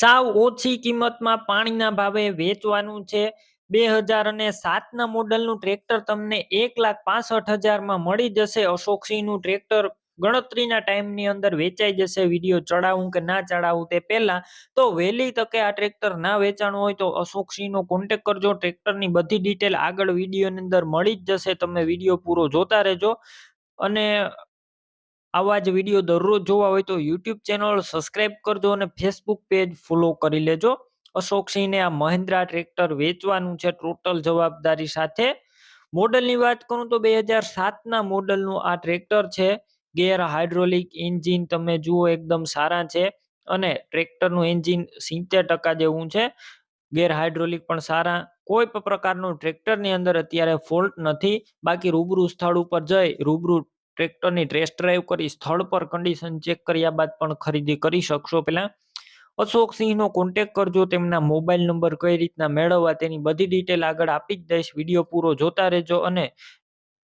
સાવ ઓછી કિંમતમાં પાણીના ભાવે વેચવાનું છે. બે હજાર અને સાતના મોડલનું ટ્રેક્ટર તમને એક લાખ પાસઠ હજારમાં મળી જશે. અશોકસિંહનું ટ્રેક્ટર ગણતરીના ટાઈમની અંદર વેચાઈ જશે. વીડિયો ચડાવું કે ના ચડાવું તે પહેલા તો વહેલી તકે આ ટ્રેક્ટર ના વેચાણું હોય તો અશોકસિંહનો કોન્ટેક કરજો. ટ્રેક્ટરની બધી ડિટેલ આગળ વિડીયોની અંદર મળી જ જશે. તમે વીડિયો પૂરો જોતા રહેજો. અને આવા જ વીડિયો દરરોજ જોવા હોય તો યુટ્યુબ ચેનલ સબસ્ક્રાઇબ કરજો અને ફેસબુક પેજ ફોલો કરી લેજો. અશોક સિંહને આ મહિન્દ્રા ટ્રેક્ટર વેચવાનું છે ટોટલ જવાબદારી સાથે. મોડલની વાત કરું તો બે હજાર સાતના મોડલનું આ ટ્રેક્ટર છે. ગેર હાઇડ્રોલિક એન્જિન તમે જુઓ એકદમ સારા છે અને ટ્રેક્ટરનું એન્જિન સિત્તેર ટકા જેવું છે. ગેર હાઇડ્રોલિક પણ સારા. કોઈ પણ પ્રકારનું ટ્રેક્ટરની અંદર અત્યારે ફોલ્ટ નથી. બાકી રૂબરૂ સ્થળ ઉપર જઈ રૂબરૂ ટ્રેક્ટરની ટેસ્ટ ડ્રાઈવ કરી સ્થળ પર કન્ડિશન ચેક કર્યા બાદ પણ ખરીદી કરી શકશો પહેલાં. અશોક સિંહનો કોન્ટેક કરજો, તેમના મોબાઈલ નંબર કઈ રીતના મેળવવા તેની બધી ડિટેલ આગળ આપી જ દઈશ. વીડિયો પૂરો જોતા રહેજો અને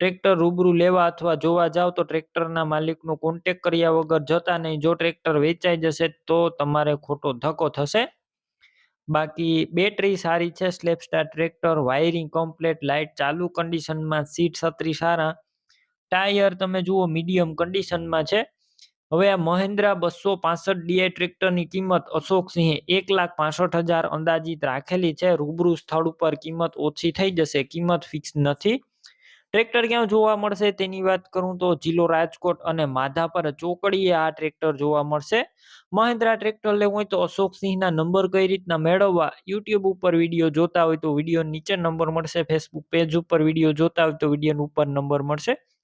ટ્રેક્ટર રૂબરૂ લેવા અથવા જોવા જાવ તો ટ્રેક્ટરના માલિકનો કોન્ટેક કર્યા વગર જતા નહીં. જો ટ્રેક્ટર વેચાઈ જશે તો તમારે ખોટો ધક્કો થશે. બાકી બેટરી સારી છે સ્લેપસ્ટાર ટ્રેક્ટર વાયરિંગ કમ્પ્લેટ લાઇટ ચાલુ કન્ડિશનમાં સીટ છત્રી સારા ટાયર તમે જુઓ મીડિયમ કન્ડિશનમાં છે. હવે આ મહિન્દ્રા બસો પાસઠ ડીઆઈ ટ્રેક્ટરની કિંમત અશોકસિંહે એક લાખ પાસઠ હજાર અંદાજિત રાખેલી છે. રૂબરૂ સ્થળ ઉપર કિંમત ઓછી થઈ જશે, કિંમત ફિક્સ નથી. ટ્રેક્ટર ક્યાં જોવા મળશે તેની વાત કરું તો જિલ્લો રાજકોટ અને માધાપર ચોકડીએ આ ટ્રેક્ટર જોવા મળશે. મહેન્દ્રા ટ્રેક્ટર લેવું હોય તો અશોકસિંહના નંબર કઈ રીતના મેળવવા યુટ્યુબ ઉપર વીડિયો જોતા હોય તો વીડિયો નીચે નંબર મળશે, ફેસબુક પેજ ઉપર વીડિયો જોતા હોય તો વીડિયો ઉપર નંબર મળશે.